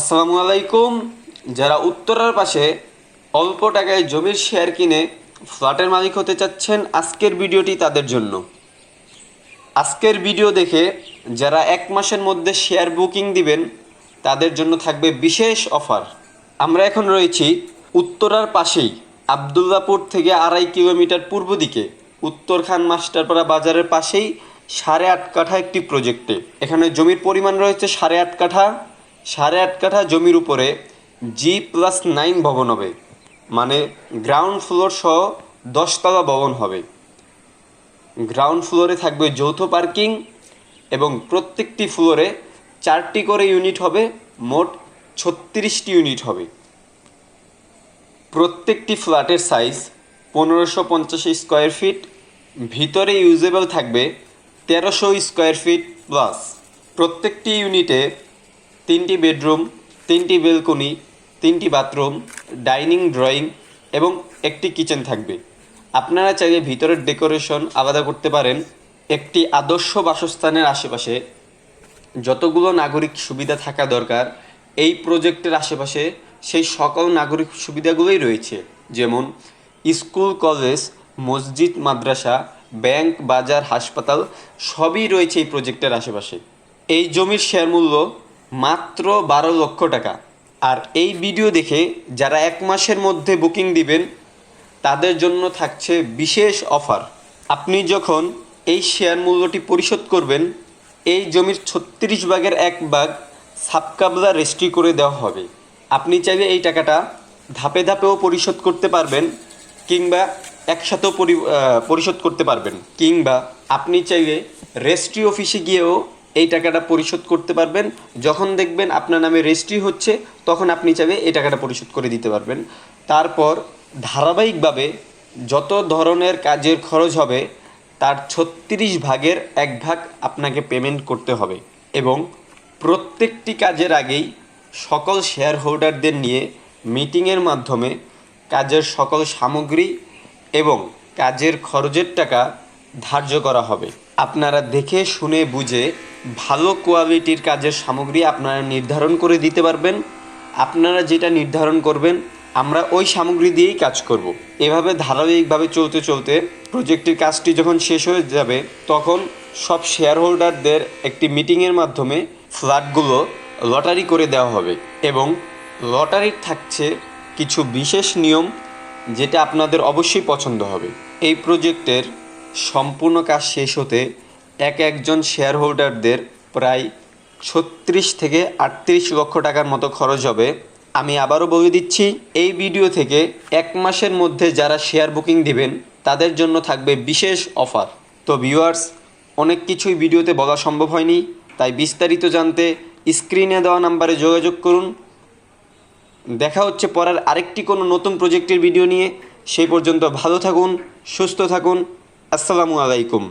আসসালামু আলাইকুম। যারা উত্তরার পাশে অল্প টাকায় জমির শেয়ার কিনে ফ্ল্যাটের মালিক হতে চাচ্ছেন, আজকের ভিডিওটি তাদের জন্য। আজকের ভিডিও দেখে যারা এক মাসের মধ্যে শেয়ার বুকিং দিবেন, তাদের জন্য থাকবে বিশেষ অফার। আমরা এখন রয়েছি উত্তরার পাশেই, আবদুল্লাপুর থেকে আড়াই কিলোমিটার পূর্ব দিকে। উত্তরখান মাস্টারপাড়া বাজারের পাশেই সাড়ে আট কাঠা একটি প্রজেক্টে। এখানে জমির পরিমাণ রয়েছে সাড়ে আট কাঠা। সাড়ে আট কাঠা জমির উপরে জি প্লাস নাইন ভবন হবে। মানে গ্রাউন্ড ফ্লোর সহ দশতলা ভবন হবে। গ্রাউন্ড ফ্লোরে থাকবে যৌথ পার্কিং এবং প্রত্যেকটি ফ্লোরে চারটি করে ইউনিট হবে, মোট ছত্রিশটি ইউনিট হবে। প্রত্যেকটি ফ্ল্যাটের সাইজ পনেরোশো পঞ্চাশ স্কোয়ার ফিট ভিতরে ইউজেবল থাকবে তেরোশো স্কোয়ার ফিট প্লাস প্রত্যেকটি ইউনিটে তিনটি বেডরুম, তিনটি বেলকনি, তিনটি বাথরুম, ডাইনিং ড্রয়িং এবং একটি কিচেন থাকবে। আপনারা চাইলে ভিতরের ডেকোরেশন আলাদা করতে পারেন। একটি আদর্শ বাসস্থানের আশেপাশে যতগুলো নাগরিক সুবিধা থাকা দরকার, এই প্রজেক্টের আশেপাশে সেই সকল নাগরিক সুবিধাগুলোই রয়েছে। যেমন স্কুল, কলেজ, মসজিদ, মাদ্রাসা, ব্যাংক, বাজার, হাসপাতাল, সবই রয়েছে এই প্রজেক্টের আশেপাশে। এই জমির শেয়ার মূল্য মাত্র বারো লক্ষ টাকা। আর এই ভিডিও দেখে যারা এক মাসের মধ্যে বুকিং দিবেন, তাদের জন্য থাকছে বিশেষ অফার। আপনি যখন এই শেয়ার মূল্যটি পরিশোধ করবেন, এই জমির ছত্রিশ ভাগের এক ভাগ সাবকাবলা রেজিস্ট্রি করে দেওয়া হবে। আপনি চাইলে এই টাকাটা ধাপে ধাপেও পরিশোধ করতে পারবেন কিংবা একসাথেও পরি পরিশোধ করতে পারবেন। কিংবা আপনি চাইলে রেজিস্ট্রি অফিসে গিয়েও এই টাকাটা পরিশোধ করতে পারবেন। যখন দেখবেন আপনার নামে রেজিস্ট্রি হচ্ছে, তখন আপনি চাইলে এই টাকাটা পরিশোধ করে দিতে পারবেন। তারপর ধারাবাহিকভাবে যত ধরনের কাজের খরচ হবে, তার ছত্রিশ ভাগের এক ভাগ আপনাকে পেমেন্ট করতে হবে এবং প্রত্যেকটি কাজের আগেই সকল শেয়ার হোল্ডারদের নিয়ে মিটিংয়ের মাধ্যমে কাজের সকল সামগ্রী এবং কাজের খরচের টাকা ধার্য করা হবে। আপনারা দেখে শুনে বুঝে ভালো কোয়ালিটির কাজের সামগ্রী আপনারা নির্ধারণ করে দিতে পারবেন আপনারা যেটা নির্ধারণ করবেন, আমরা ওই সামগ্রী দিয়েই কাজ করব। এভাবে ধারাবাহিকভাবে চলতে চলতে প্রজেক্টের কাজটি যখন শেষ হয়ে যাবে, তখন সব শেয়ার হোল্ডারদের একটি মিটিংয়ের মাধ্যমে ফ্ল্যাটগুলো লটারি করে দেওয়া হবে এবং লটারির থাকছে কিছু বিশেষ নিয়ম যেটা আপনাদের অবশ্যই পছন্দ হবে এই প্রজেক্টের সম্পূর্ণ কাজ শেষ হতে এক একজন শেয়ার হোল্ডারদের প্রায় ছত্রিশ থেকে আটত্রিশ লক্ষ টাকার মতো খরচ হবে। আমি আবারও বলে দিচ্ছি, এই ভিডিও থেকে এক মাসের মধ্যে যারা শেয়ার বুকিং দিবেন, তাদের জন্য থাকবে বিশেষ অফার তো ভিউয়ার্স অনেক কিছুই ভিডিওতে বলা সম্ভব হয়নি, তাই বিস্তারিত জানতে স্ক্রিনে দেওয়া নাম্বারে যোগাযোগ করুন। দেখা হচ্ছে পরের আরেকটি কোনো নতুন প্রজেক্টের ভিডিও নিয়ে। সেই পর্যন্ত ভালো থাকুন, সুস্থ থাকুন। আসসালামু আলাইকুম।